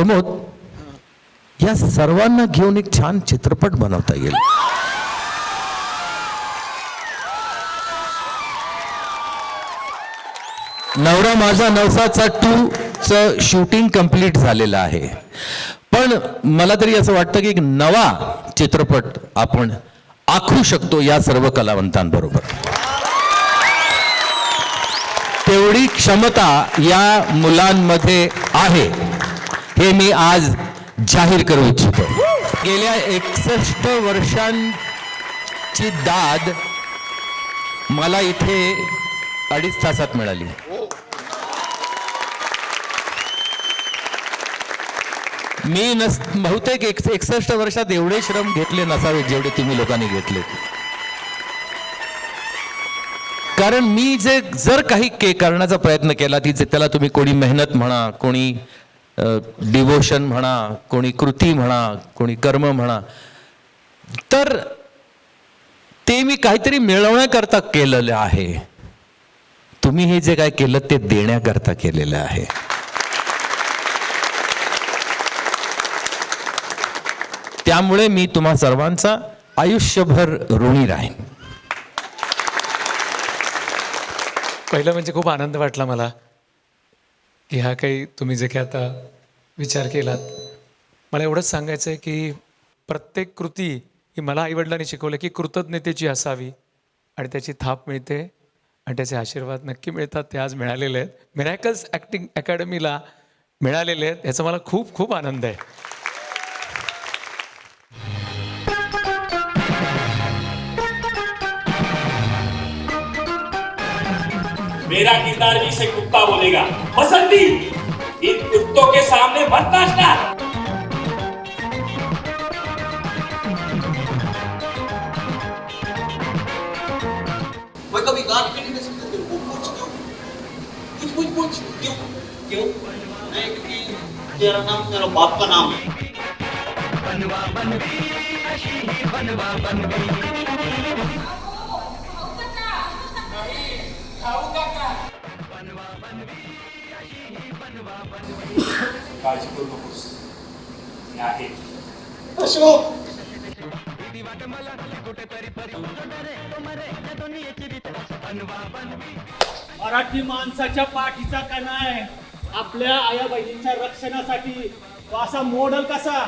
प्रमोद या सर्वांना घेऊन एक छान चित्रपट बनवता येईल. नवरा माझा नवसाचा टू च शूटिंग कंप्लीट झालेलं आहे. पण मला तरी असं वाटतं की एक नवा चित्रपट आपण आखू शकतो या सर्व कलावंतांबरोबर. तेवढी क्षमता या मुलांमध्ये आहे. हे मी आज जाहीर करू इच्छितो. गेल्या एकसष्ट वर्षांची दाद मला इथे अडीच तासात मिळाली. मी नस बहुतेक एक एकसष्ट वर्षात एवढे श्रम घेतले नसावे जेवढे तुम्ही लोकांनी घेतले. कारण मी जे जर काही के करण्याचा प्रयत्न केला ती जे- त्याला तुम्ही कोणी मेहनत म्हणा कोणी डिवोशन म्हणा कोणी कृती म्हणा कोणी कर्म म्हणा तर ते मी काहीतरी मिळवण्याकरता केलेलं आहे. तुम्ही हे जे काय केलं ते देण्याकरता केलेलं आहे. त्यामुळे मी तुम्हा सर्वांचा आयुष्यभर ऋणी राहीन. पहिलं म्हणजे खूप आनंद वाटला मला की हा काही तुम्ही जे काही आता विचार केलात. मला एवढंच सांगायचं आहे की प्रत्येक कृती ही मला आईवडिलांनी शिकवलं की कृतज्ञतेची असावी आणि त्याची थाप मिळते आणि त्याचे आशीर्वाद नक्की मिळतात. ते आज मिळालेले आहेत. मिरॅकल्स ॲक्टिंग अकॅडमीला मिळालेले आहेत. याचा मला खूप खूप आनंद आहे. मेरा किरदार जी से कुत्ता बोलेगा बसंती इन कुत्तों के साथ ಬದ್ಮಾಸ್ನ Vai caminhar, querendo esse que deu. Muito, muito, muito, muito. Deu, deu. É que तेरा नाम तेरा बाप का नाम है बनवा बनवी अशी बनवा बनवी काळजी करू नकोस. मी आहे. अशोक मराठी माणसाच्या पाठीचा कणा आहे. आपल्या आया बहिणींच्या रक्षणासाठी तो असा मॉडल कसा?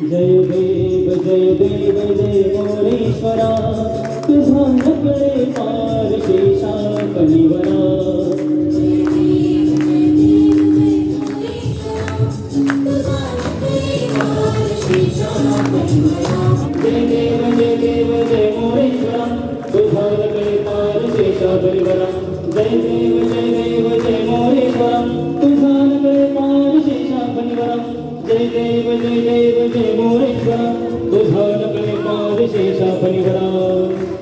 जय देव जय देव जय मोरेश्वरा तुझा नकडे पार शेषा कलिवरा जय देव जय देव जय मोरेश्वरा तुझा नकडे पार शेषा कलिवरा जय देव जय देव जय देव जय देव जय मोरेश्वरा तुझा नकडे पार परिवरा।